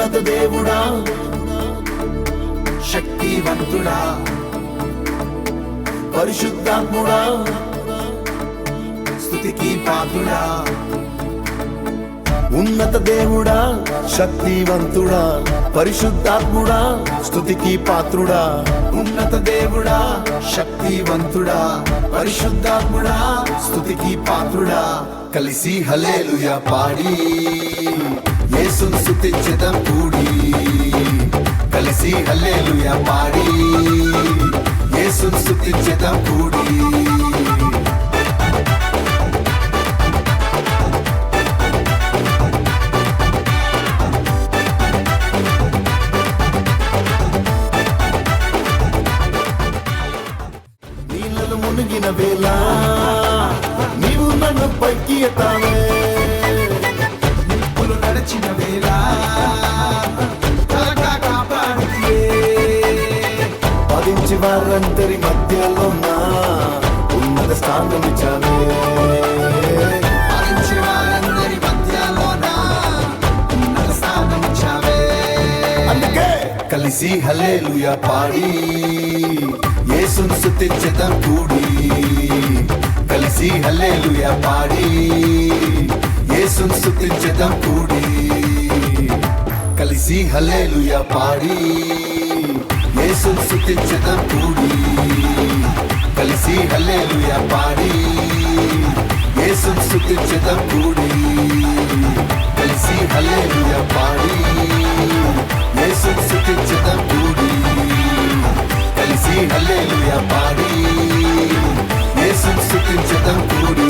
ఉన్నత దేవుడా. శక్తివంతుడా. పరిశుద్ధాత్ముడా. స్థుతికి పాత్రుడా. ఉన్నత దేవుడా శక్తివంతుడా. పరిశుద్ధాత్ముడా స్థుతికి పాత్రుడా. ఉన్నత దేవుడా శక్తివంతుడా. పరిశుద్ధాత్ముడా స్థుతికి పాత్రుడా. కలిసి హలేలుయ పాడి. యేసును స్థుతించదం కూడి. కలిసి హలేలుయా పాడి. యేసును స్థుతించదం కూడి. నీళ్ళలు మునిగిన వేళ నీవు నన్ను పైకి ఎత్తావే. వారందరి మధ్యలో నా ఉన్నత స్థానం ఇచ్చావే. పదించి వారందరి మధ్యలో నా ఉన్నత స్థానం ఇచ్చావే. అందుకే కలిసి హలేలుయా పాడి యేసును స్తుతించదం కూడి. కలిసి హలేలుయా పాడి. కీర్తించగా కూడి. కలిసి హల్లేలుయా పాడి. యేసు స్థుతించగా కూడి. కలిసి హల్లేలుయా పాడి. యేసు స్థుతించగా కూడి. కలిసి హల్లేలుయా పాడి. యేసు స్థుతించగా కూడి.